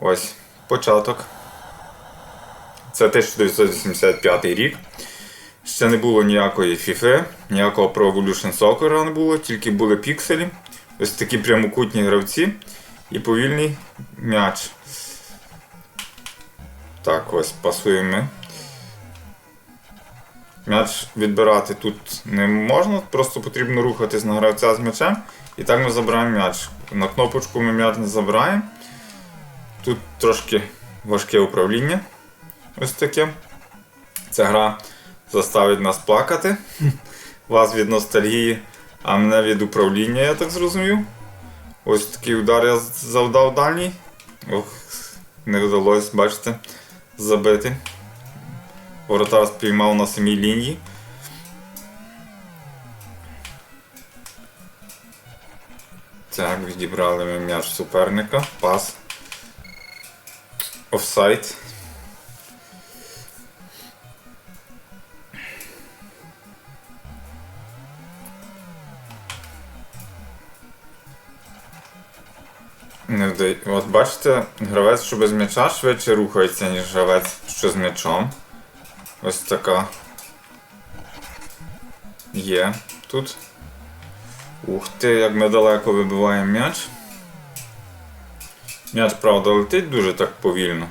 Ось початок. Це 1985 рік. Ще не було ніякої FIFA, ніякого Pro Evolution Soccer не було, тільки були пікселі. Ось такі прямокутні гравці і повільний м'яч. Так, ось пасуємо. М'яч відбирати тут не можна, просто потрібно рухатись на гравця з м'ячем. І так ми забираємо м'яч. На кнопочку ми м'яч не забираємо. Тут трошки важке управління. Ось таке. Ця гра заставить нас плакати. Вас від ностальгії, а мене від управління, я так зрозумів. Ось такий удар я завдав дальній. Ох, не вдалося, бачите, забити. Воротар спіймав на самій лінії. Так, відібрали ми м'яч суперника. Пас. Вдай... От бачите, гравець, що без м'яча швидше рухається, ніж гравець, що з м'ячом. Ось така. Є тут. Ух ти, як ми далеко вибиваємо м'яч. М'яч, правда, летить дуже так повільно.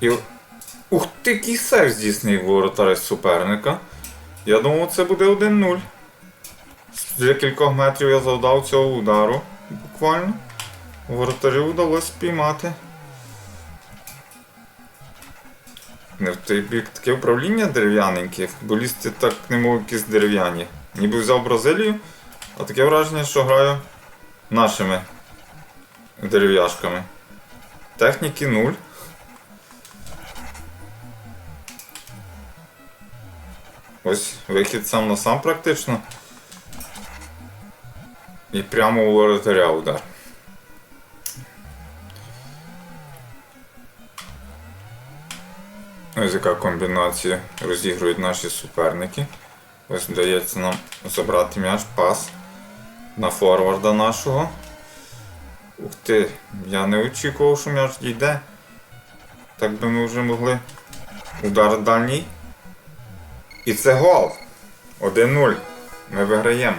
І... Ух ти, який сейв здійснив воротар суперника. Я думав, це буде 1-0. З декількох метрів я завдав цього удару буквально. Воротарю вдалося спіймати. Не в той бік таке управління дерев'яненьке, футболісти так не можуть якісь дерев'яні. Ніби взяв Бразилію, а таке враження, що граю нашими дерев'яшками. Техніки нуль. Ось вихід сам на сам практично. І прямо у воротаря удар. Ось яка комбінація розігрують наші суперники. Ось вдається нам забрати м'яч, пас на форварда нашого. Ух ти, я не очікував, що м'яч дійде. Так би ми вже могли. Удар дальній. І це гол. 1-0. Ми виграємо.